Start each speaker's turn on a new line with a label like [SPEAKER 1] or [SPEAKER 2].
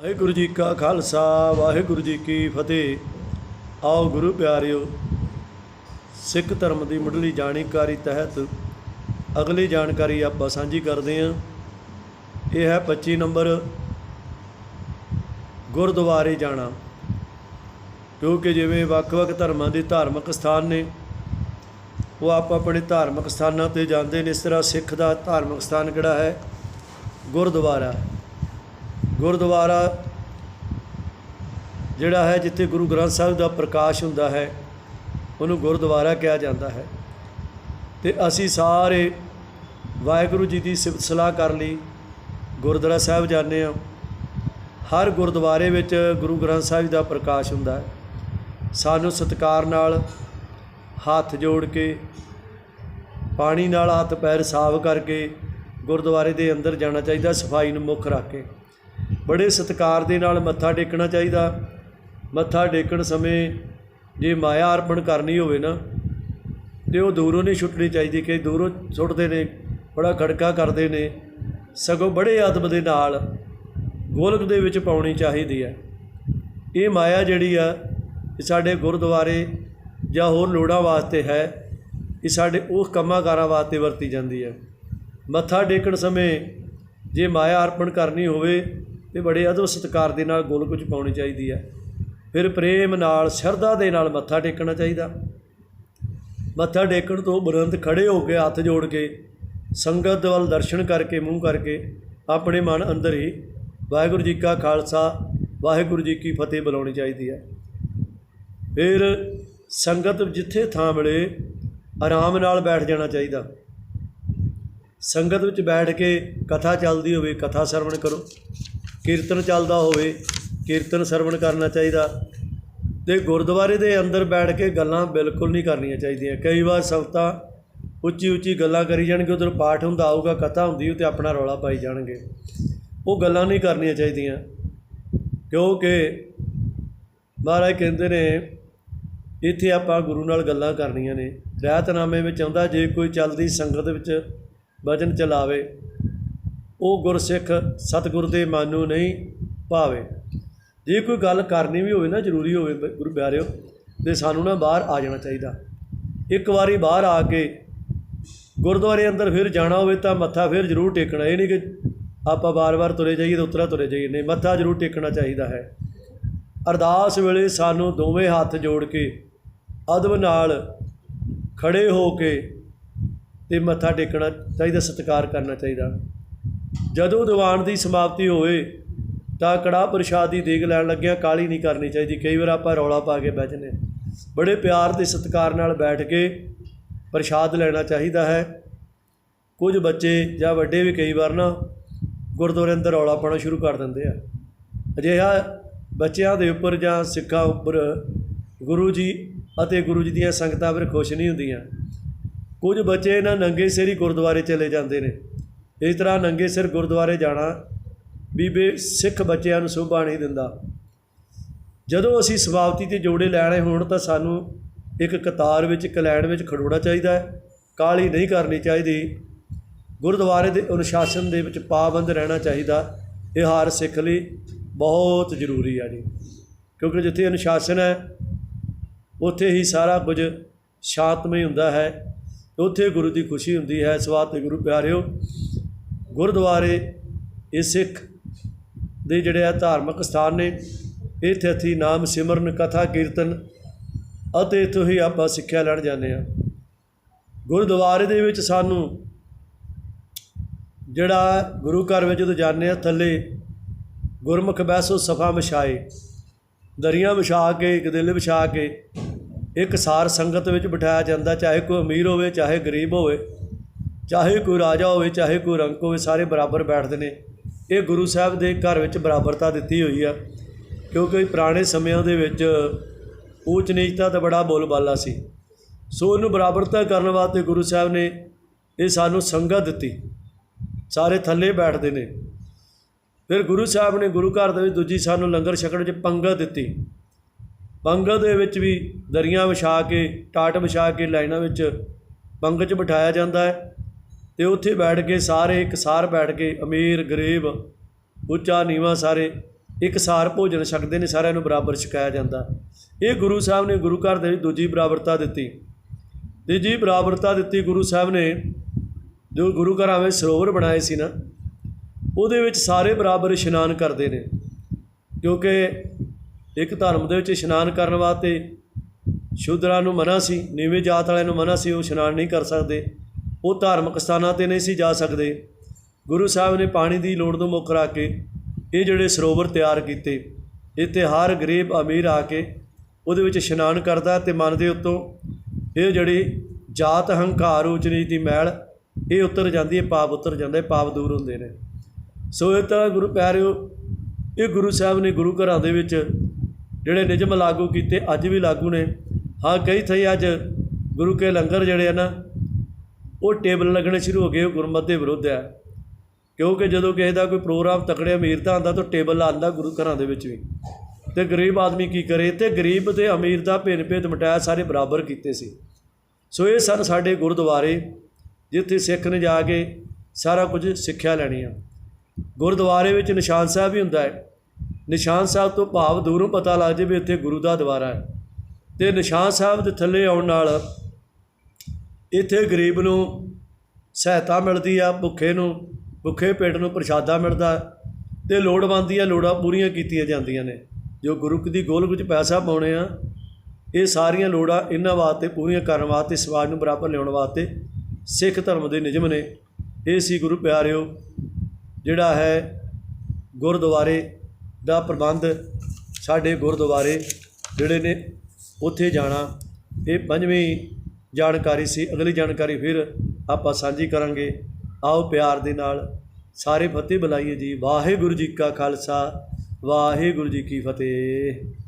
[SPEAKER 1] ਵਾਹਿਗੁਰੂ ਜੀ ਕਾ ਖਾਲਸਾ, ਵਾਹਿਗੁਰੂ ਜੀ ਕੀ ਫਤਿਹ। ਆਓ ਗੁਰੂ ਪਿਆਰਿਓ, ਸਿੱਖ ਧਰਮ ਦੀ ਮੁੱਢਲੀ ਜਾਣਕਾਰੀ ਤਹਿਤ ਅਗਲੀ ਜਾਣਕਾਰੀ ਆਪਾਂ ਸਾਂਝੀ ਕਰਦੇ ਹਾਂ। ਇਹ ਹੈ 25 ਨੰਬਰ ਗੁਰਦੁਆਰੇ ਜਾਣਾ। ਕਿਉਂਕਿ ਜਿਵੇਂ ਵੱਖ-ਵੱਖ ਧਰਮਾਂ ਦੇ ਧਾਰਮਿਕ ਸਥਾਨ ਨੇ, ਉਹ ਆਪ ਆਪਣੇ ਧਾਰਮਿਕ ਸਥਾਨਾਂ ਤੇ ਜਾਂਦੇ ਨੇ। ਇਸ ਤਰ੍ਹਾਂ ਸਿੱਖ ਦਾ ਧਾਰਮਿਕ ਸਥਾਨ ਕਿਹੜਾ ਹੈ? ਗੁਰਦੁਆਰਾ। ਗੁਰਦੁਆਰਾ ਜਿਹੜਾ ਹੈ ਜਿੱਥੇ ਗੁਰੂ ਗ੍ਰੰਥ ਸਾਹਿਬ ਦਾ ਪ੍ਰਕਾਸ਼ ਹੁੰਦਾ ਹੈ, ਉਹਨੂੰ ਗੁਰਦੁਆਰਾ ਕਿਹਾ ਜਾਂਦਾ ਹੈ। ਤੇ ਅਸੀਂ ਸਾਰੇ ਵਾਹਿਗੁਰੂ ਜੀ ਦੀ ਸਿਫਤ ਸਲਾਹ ਕਰ ਲਈ, ਗੁਰਦੁਆਰਾ ਸਾਹਿਬ ਜਾਂਦੇ ਹਾਂ। ਹਰ ਗੁਰਦੁਆਰੇ ਵਿੱਚ ਗੁਰੂ ਗ੍ਰੰਥ ਸਾਹਿਬ ਦਾ ਪ੍ਰਕਾਸ਼ ਹੁੰਦਾ ਹੈ। ਸਾਨੂੰ ਸਤਿਕਾਰ ਨਾਲ ਹੱਥ ਜੋੜ ਕੇ, ਪਾਣੀ ਨਾਲ ਹੱਥ ਪੈਰ ਸਾਫ਼ ਕਰਕੇ ਗੁਰਦੁਆਰੇ ਦੇ ਅੰਦਰ ਜਾਣਾ ਚਾਹੀਦਾ, ਸਫ਼ਾਈ ਨੂੰ ਮੁੱਖ ਰੱਖ ਕੇ। ਬੜੇ ਸਤਿਕਾਰ ਦੇ ਨਾਲ ਮੱਥਾ ਟੇਕਣਾ ਚਾਹੀਦਾ। ਮੱਥਾ ਟੇਕਣ ਸਮੇਂ ਜੇ ਮਾਇਆ ਅਰਪਣ ਕਰਨੀ ਹੋਵੇ ਨਾ, ਤੇ ਉਹ ਦੂਰੋਂ ਨਹੀਂ ਛੁੱਟਣੀ ਚਾਹੀਦੀ ਕਿ ਦੂਰੋਂ ਸੁੱਟਦੇ ਨੇ, ਬੜਾ ਖੜਕਾ ਕਰਦੇ ਨੇ। ਸਗੋਂ ਬੜੇ ਅਦਬ ਦੇ ਨਾਲ ਗੋਲਕ ਦੇ ਵਿੱਚ ਪਾਉਣੀ ਚਾਹੀਦੀ ਹੈ। ਇਹ ਮਾਇਆ ਜਿਹੜੀ ਆ ਸਾਡੇ ਗੁਰਦੁਆਰੇ ਜਾਂ ਹੋਰ ਲੋੜਾਂ ਵਾਸਤੇ ਹੈ, ਇਹ ਸਾਡੇ ਉਹ ਕੰਮਾਂ ਕਾਰਾਂ ਵਾਸਤੇ ਵਰਤੀ ਜਾਂਦੀ ਹੈ। ਮੱਥਾ ਟੇਕਣ ਸਮੇਂ ਜੇ ਮਾਇਆ ਅਰਪਣ ਕਰਨੀ ਹੋਵੇ ਤੇ ਬੜੇ ਅਦਬ ਸਤਿਕਾਰ ਦੇ ਨਾਲ ਗੋਲਕ ਵਿੱਚ ਪਾਉਣੀ ਚਾਹੀਦੀ ਹੈ। ਫਿਰ ਪ੍ਰੇਮ ਨਾਲ, ਸ਼ਰਧਾ ਦੇ ਨਾਲ ਮੱਥਾ ਟੇਕਣਾ ਚਾਹੀਦਾ। ਮੱਥਾ ਟੇਕਣ ਤੋਂ ਉਪਰੰਤ ਖੜੇ ਹੋ ਕੇ ਹੱਥ ਜੋੜ ਕੇ, ਸੰਗਤ ਵੱਲ ਦਰਸ਼ਨ ਕਰਕੇ, ਮੂੰਹ ਕਰਕੇ ਆਪਣੇ ਮਨ ਅੰਦਰ ਹੀ ਵਾਹਿਗੁਰੂ ਜੀ ਕਾ ਖਾਲਸਾ, ਵਾਹਿਗੁਰੂ ਜੀ ਕੀ ਫਤਿਹ ਬੁਲਾਉਣੀ ਚਾਹੀਦੀ ਹੈ। ਫਿਰ ਸੰਗਤ ਜਿੱਥੇ ਥਾਂ ਮਿਲੇ, ਆਰਾਮ ਨਾਲ ਬੈਠ ਜਾਣਾ ਚਾਹੀਦਾ। ਸੰਗਤ ਵਿੱਚ ਬੈਠ ਕੇ ਕਥਾ ਚੱਲਦੀ ਹੋਵੇ, ਕਥਾ ਸਰਵਣ ਕਰੋ। ਕੀਰਤਨ ਚੱਲਦਾ ਹੋਵੇ, ਕੀਰਤਨ ਸਰਵਣ ਕਰਨਾ ਚਾਹੀਦਾ। ਤੇ ਗੁਰਦੁਆਰੇ ਦੇ ਅੰਦਰ ਬੈਠ ਕੇ ਗੱਲਾਂ ਬਿਲਕੁਲ ਨਹੀਂ ਕਰਨੀਆਂ ਚਾਹੀਦੀਆਂ। ਕਈ ਵਾਰ ਸੰਗਤਾਂ ਉੱਚੀ ਉੱਚੀ ਗੱਲਾਂ ਕਰੀ ਜਾਣਗੇ ਉਧਰ ਪਾਠ ਹੁੰਦਾ ਆਊਗਾ, ਕਥਾ ਹੁੰਦੀ ਉਹ ਤੇ ਆਪਣਾ ਰੌਲਾ ਪਾਈ ਜਾਣਗੇ। ਉਹ ਗੱਲਾਂ ਨਹੀਂ ਕਰਨੀਆਂ ਚਾਹੀਦੀਆਂ। ਕਿਉਂਕਿ ਮਹਾਰਾਜ ਕਹਿੰਦੇ ਨੇ, ਇੱਥੇ ਆਪਾਂ ਗੁਰੂ ਨਾਲ ਗੱਲਾਂ ਕਰਨੀਆਂ ਨੇ। ਰਹਿਤਨਾਮੇ ਵਿੱਚ ਆਉਂਦਾ, ਜੇ ਕੋਈ ਚੱਲਦੀ ਸੰਗਤ ਵਿੱਚ ਭਜਨ ਚਲਾਵੇ ਉਹ ਗੁਰਸਿੱਖ ਸਤਿਗੁਰ ਦੇ ਮਨ ਨੂੰ ਨਹੀਂ ਭਾਵੇ। ਜੇ ਕੋਈ ਗੱਲ ਕਰਨੀ ਵੀ ਹੋਵੇ ਨਾ, ਜ਼ਰੂਰੀ ਹੋਵੇ ਬ- ਗੁਰੂ ਪਿਆਰਿਓ, ਤੇ ਸਾਨੂੰ ਨਾ ਬਾਹਰ ਆ ਜਾਣਾ ਚਾਹੀਦਾ। ਇੱਕ ਵਾਰੀ ਬਾਹਰ ਆ ਕੇ ਗੁਰਦੁਆਰੇ ਅੰਦਰ ਫਿਰ ਜਾਣਾ ਹੋਵੇ ਤਾਂ ਮੱਥਾ ਫਿਰ ਜ਼ਰੂਰ ਟੇਕਣਾ। ਇਹ ਨਹੀਂ ਕਿ ਆਪਾਂ ਬਾਰ-ਬਾਰ ਤੁਰੇ ਜਾਈਏ ਤੇ ਉਤਰਾ ਤੁਰੇ ਜਾਈਏ। ਨਹੀਂ, ਮੱਥਾ ਜ਼ਰੂਰ ਟੇਕਣਾ ਚਾਹੀਦਾ ਹੈ। ਅਰਦਾਸ ਵੇਲੇ ਸਾਨੂੰ ਦੋਵੇਂ ਹੱਥ ਜੋੜ ਕੇ ਅਦਬ ਨਾਲ ਖੜੇ ਹੋ ਕੇ ਤੇ ਮੱਥਾ ਟੇਕਣਾ ਚਾਹੀਦਾ, ਸਤਿਕਾਰ ਕਰਨਾ ਚਾਹੀਦਾ। ਜਦੋਂ ਦੀਵਾਨ ਦੀ ਸਮਾਪਤੀ ਹੋਵੇ, ਤਾਂ ਕੜਾਹ ਪ੍ਰਸ਼ਾਦ ਦੀ ਦੇਗ ਲੈਣ ਲੱਗਿਆ ਕਾਲੀ ਨਹੀਂ ਕਰਨੀ ਚਾਹੀਦੀ। ਕਈ ਵਾਰ ਆਪਾਂ ਰੌਲਾ ਪਾ ਕੇ ਬਹਿ ਜਾਂਦੇ ਹਾਂ। ਬੜੇ ਪਿਆਰ ਤੇ ਸਤਿਕਾਰ ਨਾਲ ਬੈਠ ਕੇ ਪ੍ਰਸ਼ਾਦ ਲੈਣਾ ਚਾਹੀਦਾ ਹੈ। ਕੁਝ ਬੱਚੇ ਜਾਂ ਵੱਡੇ ਵੀ ਕਈ ਵਾਰ ਨਾ ਗੁਰਦੁਆਰੇ ਅੰਦਰ ਰੌਲਾ ਪਾਉਣਾ ਸ਼ੁਰੂ ਕਰ ਦਿੰਦੇ ਆ। ਅਜਿਹਾ ਬੱਚਿਆਂ ਦੇ ਉੱਪਰ ਜਾਂ ਸਿੱਖਾਂ ਉੱਪਰ ਗੁਰੂ ਜੀ ਅਤੇ ਗੁਰੂ ਜੀ ਦੀਆਂ ਸੰਗਤਾਂ ਫਿਰ ਖੁਸ਼ ਨਹੀਂ ਹੁੰਦੀਆਂ। ਕੁਝ ਬੱਚੇ ਨਾ ਨੰਗੇ ਸਿਰ ਹੀ ਗੁਰਦੁਆਰੇ ਚਲੇ ਜਾਂਦੇ ਨੇ। ਇਸ ਤਰ੍ਹਾਂ ਨੰਗੇ ਸਿਰ ਗੁਰਦੁਆਰੇ ਜਾਣਾ ਬੀਬੇ ਸਿੱਖ ਬੱਚਿਆਂ ਨੂੰ ਸ਼ੋਭਾ ਨਹੀਂ ਦਿੰਦਾ। ਜਦੋਂ ਅਸੀਂ ਸਮਾਪਤੀ ਤੇ ਜੋੜੇ ਲੈਣੇ ਹੋਣ ਤਾਂ ਸਾਨੂੰ ਇੱਕ ਕਤਾਰ ਵਿੱਚ ਕਲੈਣ ਵਿੱਚ ਖੜੋਣਾ ਚਾਹੀਦਾ ਹੈ। ਕਾਲੀ ਨਹੀਂ ਕਰਨੀ ਚਾਹੀਦੀ। ਗੁਰਦੁਆਰੇ ਦੇ ਅਨੁਸ਼ਾਸਨ ਦੇ ਵਿੱਚ ਪਾਬੰਦ ਰਹਿਣਾ ਚਾਹੀਦਾ। ਇਹ ਹਰ ਸਿੱਖ ਲਈ ਬਹੁਤ ਜ਼ਰੂਰੀ ਆ ਜੀ। ਕਿਉਂਕਿ ਜਿੱਥੇ ਅਨੁਸ਼ਾਸਨ ਹੈ, ਉੱਥੇ ਹੀ ਸਾਰਾ ਕੁਝ ਸ਼ਾਂਤਮਈ ਹੁੰਦਾ ਹੈ। ਉੱਥੇ ਗੁਰੂ ਦੀ ਖੁਸ਼ੀ ਹੁੰਦੀ ਹੈ। ਇਸ ਵਾਸਤੇ ਗੁਰੂ ਪਿਆਰਿਓ ਗੁਰਦੁਆਰੇ ਇਹ ਸਿੱਖ ਦੇ ਜਿਹੜੇ ਆ ਧਾਰਮਿਕ ਸਥਾਨ ਨੇ, ਇੱਥੇ ਅਸੀਂ ਨਾਮ ਸਿਮਰਨ, ਕਥਾ, ਕੀਰਤਨ ਅਤੇ ਇੱਥੋਂ ਹੀ ਆਪਾਂ ਸਿੱਖਿਆ ਲੈਣ ਜਾਂਦੇ ਆ ਗੁਰਦੁਆਰੇ ਦੇ ਵਿੱਚ ਸਾਨੂੰ ਜਿਹੜਾ ਗੁਰੂ ਘਰ ਵਿੱਚ ਜਦੋਂ ਜਾਂਦੇ ਆ ਥੱਲੇ ਗੁਰਮੁਖ ਬੈਸੋ ਸਫਾ ਵਿਛਾਏ, ਦਰੀਆਂ ਵਿਛਾ ਕੇ ਗਦਿਲ ਵਿਛਾ ਕੇ, ਇੱਕ ਸਾਰ ਸੰਗਤ ਵਿੱਚ ਬਿਠਾਇਆ ਜਾਂਦਾ, ਚਾਹੇ ਕੋਈ ਅਮੀਰ ਹੋਵੇ, ਚਾਹੇ ਗਰੀਬ ਹੋਵੇ। ਚਾਹੇ ਕੋਈ ਰਾਜਾ ਹੋਵੇ, ਚਾਹੇ ਕੋਈ ਰੰਕ ਹੋਵੇ, ਸਾਰੇ ਬਰਾਬਰ ਬੈਠਦੇ ਨੇ। ਇਹ ਗੁਰੂ ਸਾਹਿਬ ਦੇ ਘਰ ਵਿੱਚ ਬਰਾਬਰਤਾ ਦਿੱਤੀ ਹੋਈ ਆ, ਕਿਉਂਕਿ ਪੁਰਾਣੇ ਸਮਿਆਂ ਦੇ ਵਿੱਚ ਊਚ ਨੀਚਤਾ ਦਾ ਬੜਾ ਬੋਲਬਾਲਾ ਸੀ। ਸੋ ਉਹਨੂੰ ਬਰਾਬਰਤਾ ਕਰਨ ਵਾਸਤੇ ਗੁਰੂ ਸਾਹਿਬ ਨੇ ਇਹ ਸਾਨੂੰ ਸੰਗਤ ਦਿੱਤੀ। ਸਾਰੇ ਥੱਲੇ ਬੈਠਦੇ ਨੇ। ਫਿਰ ਗੁਰੂ ਸਾਹਿਬ ਨੇ ਗੁਰੂ ਘਰ ਦੇ ਵਿੱਚ ਦੂਜੀ ਸਾਨੂੰ ਲੰਗਰ ਛਕਣ 'ਚ ਪੰਗਤ ਦਿੱਤੀ। ਪੰਗਤ ਦੇ ਵਿੱਚ ਵੀ ਦਰੀਆਂ ਵਿਛਾ ਕੇ, ਟਾਟ ਵਿਛਾ ਕੇ ਲਾਈਨਾਂ ਵਿੱਚ ਪੰਗਤ 'ਚ ਬਿਠਾਇਆ ਜਾਂਦਾ ਹੈ। ਤੇ ਉੱਥੇ ਬੈਠ ਕੇ ਸਾਰੇ ਇੱਕ ਸਾਰ ਬੈਠ ਕੇ, ਅਮੀਰ, ਗਰੀਬ, ਉੱਚਾ, ਨੀਵਾਂ ਸਾਰੇ ਇੱਕ ਸਾਰ ਭੋਜਨ ਛਕਦੇ ਨੇ, ਸਾਰਿਆਂ ਨੂੰ ਬਰਾਬਰ ਛਕਾਇਆ ਜਾਂਦਾ। ਇਹ ਗੁਰੂ ਸਾਹਿਬ ਨੇ ਗੁਰੂ ਘਰ ਦੇ ਵਿੱਚ ਦੂਜੀ ਬਰਾਬਰਤਾ ਦਿੱਤੀ। ਤੀਜੀ ਬਰਾਬਰਤਾ ਦਿੱਤੀ ਗੁਰੂ ਸਾਹਿਬ ਨੇ, ਜੋ ਗੁਰੂ ਘਰਾਂ ਵਿੱਚ ਸਰੋਵਰ ਬਣਾਏ ਸੀ ਨਾ, ਉਹਦੇ ਵਿੱਚ ਸਾਰੇ ਬਰਾਬਰ ਇਸ਼ਨਾਨ ਕਰਦੇ ਨੇ। ਕਿਉਂਕਿ ਇੱਕ ਧਰਮ ਦੇ ਵਿੱਚ ਇਸ਼ਨਾਨ ਕਰਨ ਵਾਸਤੇ ਸ਼ੂਦਰਾਂ ਨੂੰ ਮਨਾ ਸੀ, ਨੀਵੇਂ ਜਾਤ ਵਾਲਿਆਂ ਨੂੰ ਮਨਾ ਸੀ, ਉਹ ਇਸ਼ਨਾਨ ਨਹੀਂ ਕਰ ਸਕਦੇ। ਉਹ ਧਾਰਮਿਕ ਸਥਾਨਾਂ ਤੇ ਨਹੀਂ ਸੀ ਜਾ ਸਕਦੇ। ਗੁਰੂ ਸਾਹਿਬ ਨੇ ਪਾਣੀ ਦੀ ਲੋੜ ਨੂੰ ਮੁੱਖ ਰੱਖ ਕੇ ਇਹ ਜਿਹੜੇ ਸਰੋਵਰ ਤਿਆਰ ਕੀਤੇ, ਇੱਥੇ ਹਰ ਗਰੀਬ ਅਮੀਰ ਆ ਕੇ ਉਹਦੇ ਵਿੱਚ ਇਸ਼ਨਾਨ ਕਰਦਾ ਤੇ ਮਨ ਦੇ ਉੱਤੋਂ ਇਹ ਜਿਹੜੀ ਜਾਤ ਹੰਕਾਰ ਉੱਚ ਦੀ ਮੈਲ, ਇਹ ਉਤਰ ਜਾਂਦੀ ਹੈ, ਪਾਪ ਉਤਰ ਜਾਂਦਾ ਹੈ, ਪਾਪ ਦੂਰ ਹੁੰਦੇ ਨੇ। ਸੋ ਇਹ ਤਾਂ ਗੁਰੂ ਪਿਆਰਿਓ, ਇਹ ਗੁਰੂ ਸਾਹਿਬ ਨੇ ਗੁਰੂ ਘਰਾਂ ਦੇ ਵਿੱਚ ਜਿਹੜੇ ਨਿਯਮ ਲਾਗੂ ਕੀਤੇ, ਅੱਜ ਵੀ ਲਾਗੂ ਨੇ। ਹਾਂ, ਕਈ ਥਾਈ ਅੱਜ ਗੁਰੂ ਕੇ ਲੰਗਰ ਜਿਹੜੇ ਆ ਨਾ ਉਹ ਟੇਬਲ ਲੱਗਣੇ ਸ਼ੁਰੂ ਹੋ ਗਏ ਉਹ ਗੁਰਮਤਿ ਦੇ ਵਿਰੁੱਧ ਹੈ। ਕਿਉਂਕਿ ਜਦੋਂ ਕਿਸੇ ਦਾ ਕੋਈ ਪ੍ਰੋਗਰਾਮ ਤਕੜੇ ਅਮੀਰ ਦਾ ਆਉਂਦਾ ਤਾਂ ਟੇਬਲ ਲਾਉਂਦਾ ਗੁਰੂ ਘਰਾਂ ਦੇ ਵਿੱਚ ਵੀ। ਤੇ ਗਰੀਬ ਆਦਮੀ ਕੀ ਕਰੇ? ਤੇ ਗਰੀਬ ਤੇ ਅਮੀਰ ਦਾ ਭੇਦ ਭੇਦ ਮਿਟਾਇਆ, ਸਾਰੇ ਬਰਾਬਰ ਕੀਤੇ ਸੀ। ਸੋ ਇਹ ਸਨ ਸਾਡੇ ਗੁਰਦੁਆਰੇ, ਜਿੱਥੇ ਸਿੱਖ ਨੇ ਜਾ ਕੇ ਸਾਰਾ ਕੁਝ ਸਿੱਖਿਆ ਲੈਣੀ ਆ। ਗੁਰਦੁਆਰੇ ਵਿੱਚ ਨਿਸ਼ਾਨ ਸਾਹਿਬ ਵੀ ਹੁੰਦਾ ਹੈ। ਨਿਸ਼ਾਨ ਸਾਹਿਬ ਤੋਂ ਭਾਵ ਦੂਰੋਂ ਪਤਾ ਲੱਗ ਜੇ ਵੀ ਇੱਥੇ ਗੁਰੂ ਦਾ ਦਵਾਰਾ ਹੈ। ਤੇ ਨਿਸ਼ਾਨ ਸਾਹਿਬ ਦੇ ਥੱਲੇ ਆਉਣ ਨਾਲ ਇੱਥੇ ਗਰੀਬ ਨੂੰ ਸਹਾਇਤਾ ਮਿਲਦੀ ਆ, ਭੁੱਖੇ ਨੂੰ, ਭੁੱਖੇ ਪੇਟ ਨੂੰ ਪ੍ਰਸ਼ਾਦਾ ਮਿਲਦਾ ਤੇ ਲੋੜਵੰਦ ਦੀਆਂ ਲੋੜਾਂ ਪੂਰੀਆਂ ਕੀਤੀਆਂ ਜਾਂਦੀਆਂ ਨੇ। ਜੋ ਗੁਰੂ ਦੀ ਗੋਲ ਵਿੱਚ ਪੈਸਾ ਪਾਉਣੇ ਆ, ਇਹ ਸਾਰੀਆਂ ਲੋੜਾਂ ਇਹਨਾਂ ਵਾਸਤੇ ਪੂਰੀਆਂ ਕਰਨ ਵਾਸਤੇ ਸਮਾਜ ਨੂੰ ਬਰਾਬਰ ਲਿਆਉਣ ਵਾਸਤੇ ਸਿੱਖ ਧਰਮ ਦੇ ਨਿਯਮ ਨੇ। ਇਹ ਸੀ ਗੁਰੂ ਪਿਆਰਿਓ, ਜਿਹੜਾ ਹੈ ਗੁਰਦੁਆਰੇ ਦਾ ਪ੍ਰਬੰਧ। ਸਾਡੇ ਗੁਰਦੁਆਰੇ ਜਿਹੜੇ ਨੇ, ਉੱਥੇ ਜਾਣਾ। ਇਹ ਪੰਜਵੀਂ ਜਾਣਕਾਰੀ ਸੀ, ਅਗਲੀ ਜਾਣਕਾਰੀ ਫਿਰ ਆਪਾਂ ਸਾਂਝੀ ਕਰਾਂਗੇ। ਆਓ ਪਿਆਰ ਦੇ ਨਾਲ, ਸਾਰੇ ਫਤਿਹ ਬੁਲਾਈਏ ਜੀ। ਵਾਹਿਗੁਰੂ ਜੀ ਕਾ ਖਾਲਸਾ, ਵਾਹਿਗੁਰੂ ਜੀ ਕੀ ਫਤਿਹ।